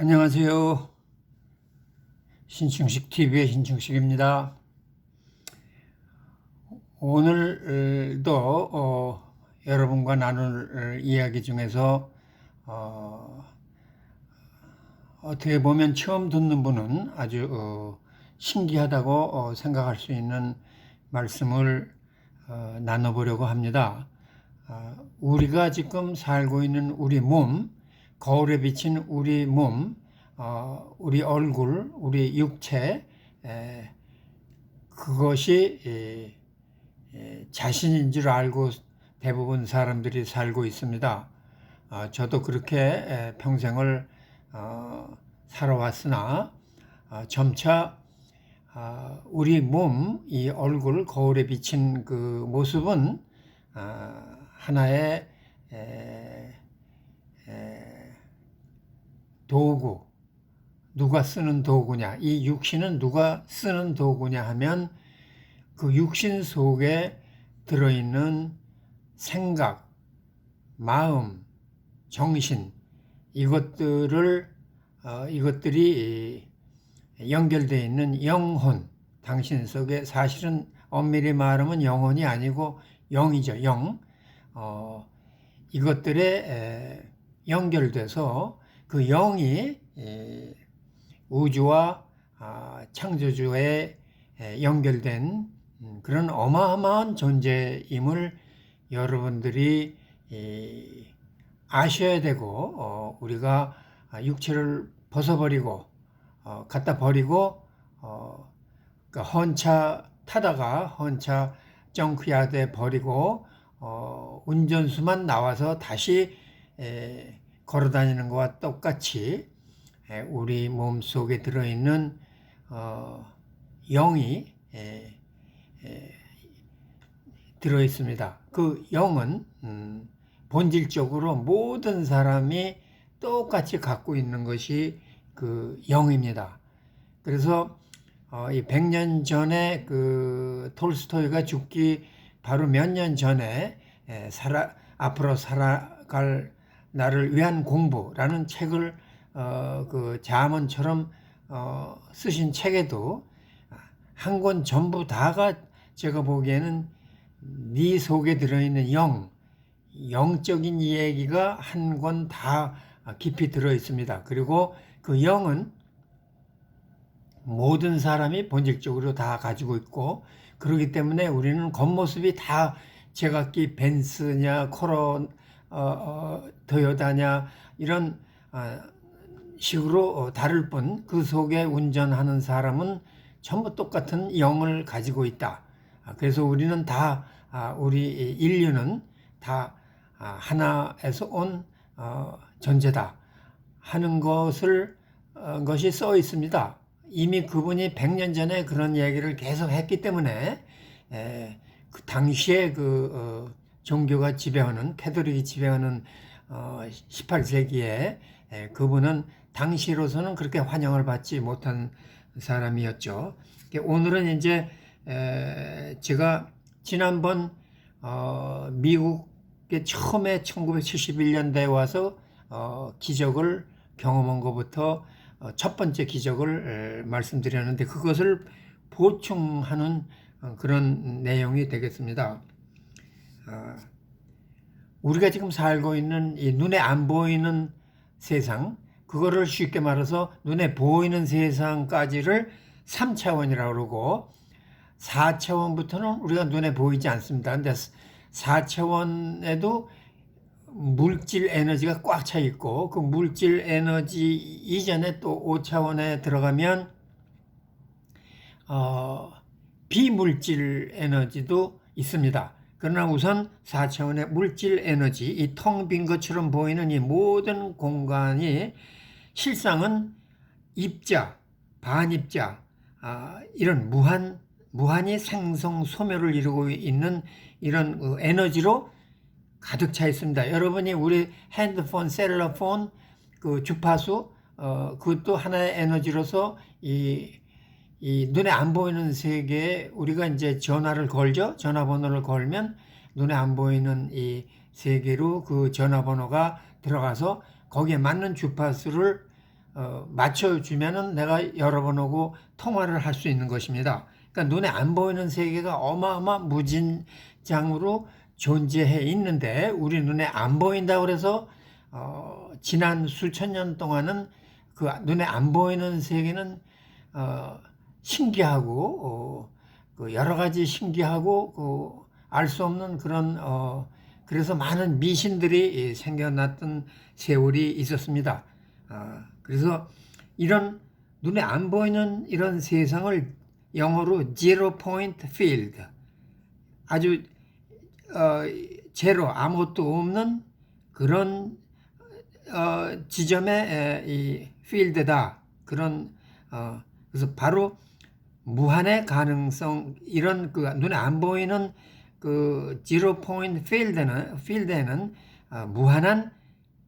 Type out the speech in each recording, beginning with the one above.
안녕하세요. 신충식 TV의 신충식입니다. 오늘도 어, 여러분과 나눌 이야기 중에서 어, 떻게 보면 처음 듣는 분은 아주 어, 신기하다고 어, 생각할 수 있는 말씀을 어, 나눠보려고 합니다. 아, 우리가 지금 살고 있는 우리 몸, 거울에 비친 우리 몸, 어, 우리 얼굴, 우리 육체, 에, 그것이 에, 에, 자신인 줄 알고 대부분 사람들이 살고 있습니다. 어, 저도 그렇게 에, 평생을 어, 살아왔으나 어, 점차 아, 우리 몸, 이 얼굴 거울에 비친 그 모습은 아, 하나의 에, 에, 도구, 누가 쓰는 도구냐, 이 육신은 누가 쓰는 도구냐 하면 그 육신 속에 들어있는 생각, 마음, 정신, 이것들을, 어, 이것들이 연결되어 있는 영혼, 당신 속에 사실은 엄밀히 말하면 영혼이 아니고 영이죠, 영. 어, 이것들에 에, 연결돼서 그 영이 에, 우주와 아, 창조주에 에, 연결된 음, 그런 어마어마한 존재임을 여러분들이 이, 아셔야 되고 어, 우리가 육체를 벗어버리고 어, 갖다 버리고 어, 그 헌차 타다가 헌차 정크야드에 버리고 어, 운전수만 나와서 다시 에, 걸어 다니는 것과 똑같이 에, 우리 몸 속에 들어있는 어, 영이 에, 에, 들어 있습니다. 그 영은 음, 본질적으로 모든 사람이 똑같이 갖고 있는 것이 그 영입니다. 그래서 어, 이 100년 전에 그 톨스토이가 죽기 바로 몇 년 전에 에, 살아 앞으로 살아갈 나를 위한 공부라는 책을 어, 그 자문처럼 어, 쓰신 책에도 한 권 전부 다가 제가 보기에는 네 속에 들어있는 영, 영적인 이야기가 한 권 다 깊이 들어 있습니다. 그리고 그 영은 모든 사람이 본질적으로 다 가지고 있고 그렇기 때문에 우리는 겉모습이 다 제각기 벤츠냐 코로 어, 어, 토요다냐 이런 어, 식으로 어, 다를 뿐 그 속에 운전하는 사람은 전부 똑같은 영을 가지고 있다. 아, 그래서 우리는 다 아, 우리 인류는 다 아, 하나에서 온 어, 존재다 하는 것을 어, 것이 써 있습니다. 이미 그분이 100년 전에 그런 얘기를 계속 했기 때문에 에, 그 당시에 그 어, 종교가 지배하는 캐톨릭이 지배하는 어, 18세기에 에, 그분은 당시로서는 그렇게 환영을 받지 못한 사람이었죠. 오늘은 이제 에, 제가 지난번 어, 미국에 처음에 1971년대에 와서 어, 기적을 경험한 것부터 어, 첫 번째 기적을 말씀드렸는데 그것을 보충하는 어, 그런 내용이 되겠습니다. 아, 우리가 지금 살고 있는 이 눈에 안 보이는 세상, 그거를 쉽게 말해서 눈에 보이는 세상까지를 3차원이라고 그러고 4차원부터는 우리가 눈에 보이지 않습니다. 근데 4차원에도 물질 에너지가 꽉 차 있고 그 물질 에너지 이전에 또 5차원에 들어가면 어, 비물질 에너지도 있습니다. 그러나 우선 4차원의 물질 에너지, 이 텅 빈 것처럼 보이는 이 모든 공간이 실상은 입자, 반입자, 아, 이런 무한, 무한히 생성 소멸을 이루고 있는 이런 그 에너지로 가득 차 있습니다. 여러분이 우리 핸드폰, 셀러폰, 그 주파수, 어, 그것도 하나의 에너지로서 이, 이 눈에 안 보이는 세계에 우리가 이제 전화를 걸죠. 전화번호를 걸면 눈에 안 보이는 이 세계로 그 전화번호가 들어가서 거기에 맞는 주파수를 어, 맞춰주면은 내가 여러분하고 통화를 할 수 있는 것입니다. 그러니까 눈에 안 보이는 세계가 어마어마 무진장으로 존재해 있는데 우리 눈에 안 보인다 그래서 어, 지난 수천 년 동안은 그 눈에 안 보이는 세계는 어, 신기하고 어, 그 여러 가지 신기하고 그 알 수 없는 그런 어, 그래서 많은 미신들이 생겨났던 세월이 있었습니다. 아, 그래서 이런 눈에 안 보이는 이런 세상을 영어로 zero point field 아주 어, 제로 아무것도 없는 그런 어, 지점의 에, 이 필드다 그런 어, 그래서 바로 무한의 가능성 이런 그 눈에 안 보이는 그 지로 포인트 필드는 필드에는 어, 무한한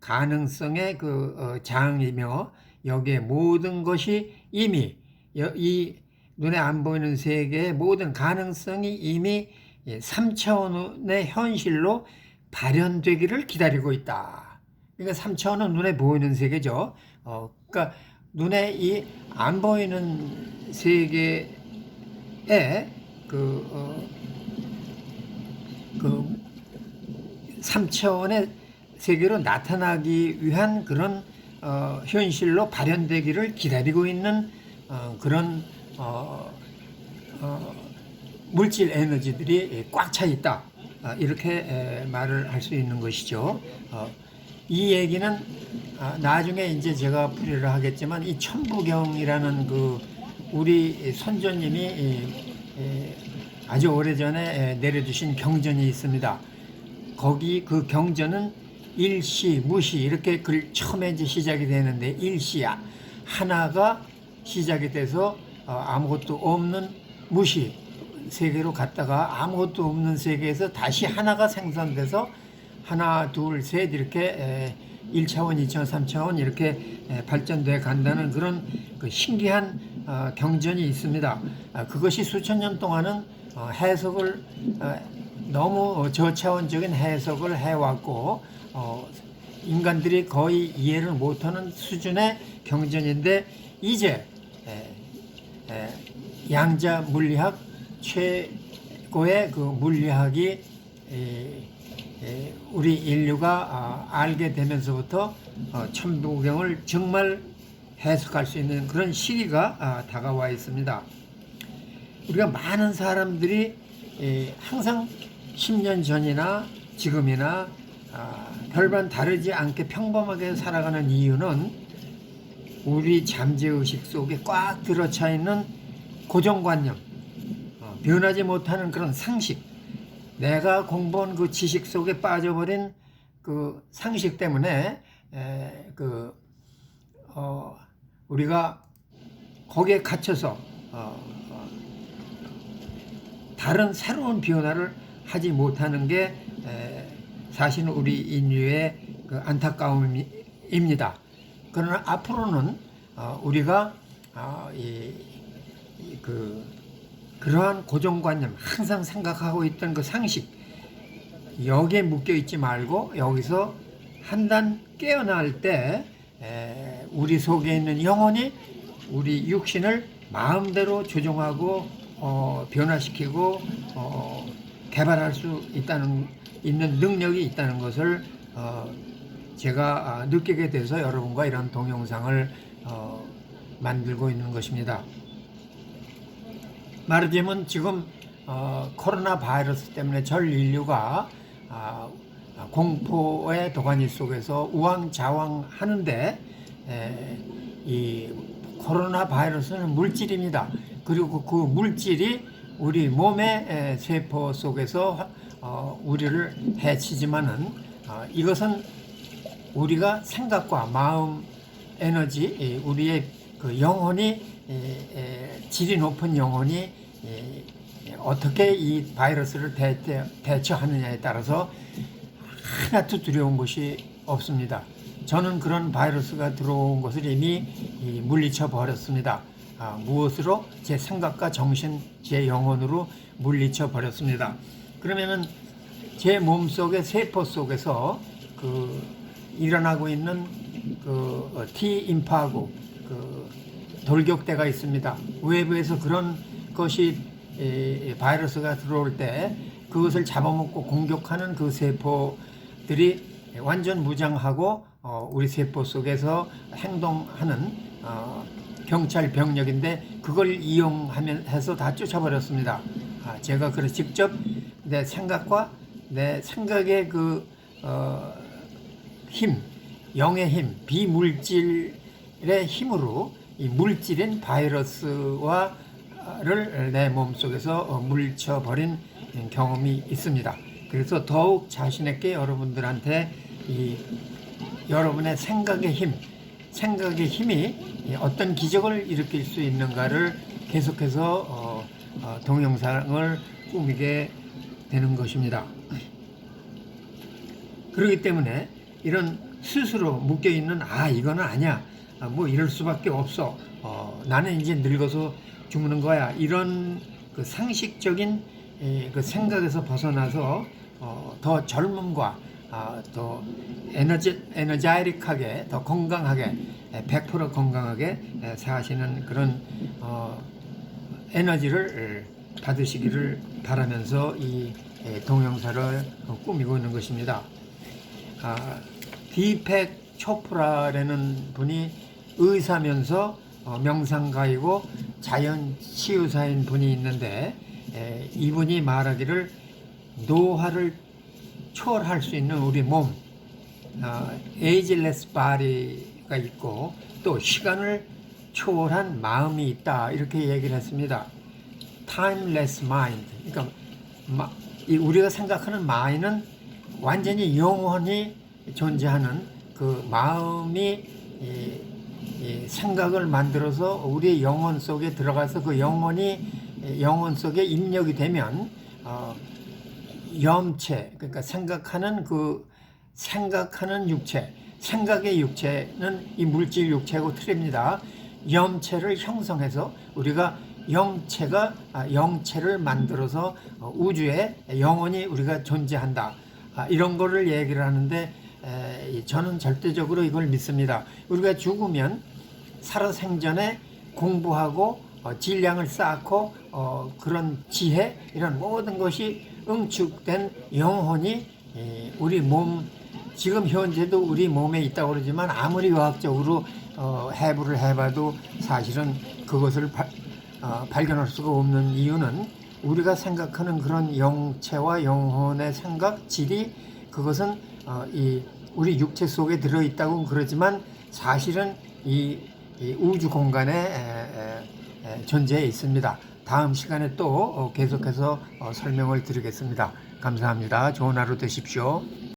가능성의 그 어, 장이며 여기에 모든 것이 이미 여- 이 눈에 안 보이는 세계의 모든 가능성이 이미 3차원의 현실로 발현되기를 기다리고 있다. 그러니까 3차원은 눈에 보이는 세계죠. 어, 그러니까 눈에 이 안 보이는 세계에 그, 어, 그 3차원의 세계로 나타나기 위한 그런 어, 현실로 발현되기를 기다리고 있는 어, 그런 어, 어, 물질 에너지들이 꽉 차 있다. 아, 이렇게 에, 말을 할 수 있는 것이죠. 어, 이 얘기는 아, 나중에 이제 제가 풀이를 하겠지만 이 천부경이라는 그 우리 선조님이 아주 오래전에 에, 내려주신 경전이 있습니다. 거기 그 경전은 일시, 무시 이렇게 글 처음에 이제 시작이 되는데 일시 하나가 시작이 돼서 어, 아무것도 없는 무시 세계로 갔다가 아무것도 없는 세계에서 다시 하나가 생성돼서 하나, 둘, 셋 이렇게 에, 1차원, 2차원, 3차원 이렇게 에, 발전돼 간다는 그런 그 신기한 어, 경전이 있습니다. 아, 그것이 수천 년 동안은 어, 해석을 어, 너무 저차원적인 해석을 해왔고 어, 인간들이 거의 이해를 못하는 수준의 경전인데 이제 양자 물리학 최고의 그 물리학이 우리 인류가 아, 알게 되면서부터 어, 천부경을 정말 해석할 수 있는 그런 시기가 아, 다가와 있습니다. 우리가 많은 사람들이 에, 항상 10년 전이나 지금이나 아, 별반 다르지 않게 평범하게 살아가는 이유는 우리 잠재의식 속에 꽉 들어차 있는 고정관념, 어, 변하지 못하는 그런 상식, 내가 공부한 그 지식 속에 빠져버린 그 상식 때문에 에, 그 어, 우리가 거기에 갇혀서 어, 어, 다른 새로운 변화를 하지 못하는 게 에, 사실은 우리 인류의 그 안타까움입니다. 그러나 앞으로는 어, 우리가 어, 이, 이 그 그러한 고정관념 항상 생각하고 있던 그 상식 여기에 묶여 있지 말고 여기서 한 단 깨어날 때 에, 우리 속에 있는 영혼이 우리 육신을 마음대로 조종하고 어, 변화시키고 어, 개발할 수 있다는 있는 능력이 있다는 것을 어, 제가 아, 느끼게 돼서 여러분과 이런 동영상을 어, 만들고 있는 것입니다. 말하자면 지금 어, 코로나 바이러스 때문에 전 인류가 아, 아, 공포의 도가니 속에서 우왕좌왕 하는데 에, 이 코로나 바이러스는 물질입니다. 그리고 그 물질이 우리 몸의 에, 세포 속에서 어, 우리를 해치지만은 어, 이것은 우리가 생각과 마음 에너지 이 우리의 그 영혼이 질이 높은 영혼이 에, 어떻게 이 바이러스를 대체, 대처하느냐에 따라서 하나도 두려운 것이 없습니다. 저는 그런 바이러스가 들어온 것을 이미 이 물리쳐 버렸습니다. 아, 무엇으로 제 생각과 정신, 제 영혼으로 물리쳐 버렸습니다. 그러면은 제 몸 속의 세포 속에서 그 일어나고 있는 그 어, T 인파하고 그 돌격대가 있습니다. 외부에서 그런 것이 에, 바이러스가 들어올 때 그것을 잡아먹고 공격하는 그 세포들이 완전 무장하고 어, 우리 세포 속에서 행동하는 어, 경찰 병력인데 그걸 이용하면 해서 다 쫓아버렸습니다. 아, 제가 그래 직접 내 생각과 내 생각의 그 어, 힘, 영의 힘, 비물질의 힘으로 이 물질인 바이러스와를 내 몸속에서 어, 물쳐버린 경험이 있습니다. 그래서 더욱 자신있게 여러분들한테 이 여러분의 생각의 힘, 생각의 힘이 어떤 기적을 일으킬 수 있는가를 계속해서 어, 어, 동영상을 꾸미게 되는 것입니다. 그렇기 때문에 이런 스스로 묶여 있는 아 이거는 아니야 아, 뭐 이럴 수밖에 없어 어, 나는 이제 늙어서 죽는 거야 이런 그 상식적인 에, 그 생각에서 벗어나서 어, 더 젊음과 아, 더 에너지 에너자이릭하게 더 건강하게 에, 100% 건강하게 에, 사시는 그런 어, 에너지를 에, 받으시기를 바라면서 이 에, 동영상을 어, 꾸미고 있는 것입니다. 아, 디펙 초프라라는 분이 의사면서 어, 명상가이고 자연 치유사인 분이 있는데 에, 이분이 말하기를 노화를 초월할 수 있는 우리 몸, 어, 에이질레스 바디가 있고 또 시간을 초월한 마음이 있다 이렇게 얘기를 했습니다. timeless mind. 그러니까 마- 이 우리가 생각하는 마인은 완전히 영원히 존재하는 그 마음이 이, 이 생각을 만들어서 우리의 영혼 속에 들어가서 그 영혼이 영혼 속에 입력이 되면 어, 염체 그러니까 생각하는 그 생각하는 육체 생각의 육체는 이 물질 육체하고 틀립니다. 염체를 형성해서 우리가 영체가 아, 영체를 만들어서 어, 우주에 영원히 우리가 존재한다. 아, 이런 거를 얘기를 하는데 에, 저는 절대적으로 이걸 믿습니다. 우리가 죽으면 살아생전에 공부하고 어, 질량을 쌓고 어, 그런 지혜 이런 모든 것이 응축된 영혼이 에, 우리 몸 지금 현재도 우리 몸에 있다고 그러지만 아무리 과학적으로 어, 해부를 해봐도 사실은 그것을 발, 어, 발견할 수가 없는 이유는 우리가 생각하는 그런 영체와 영혼의 생각, 질이 그것은 어, 이 우리 육체 속에 들어 있다고 그러지만 사실은 이, 이 우주 공간에 에, 에, 에, 존재해 있습니다. 다음 시간에 또 어, 계속해서 어, 설명을 드리겠습니다. 감사합니다. 좋은 하루 되십시오.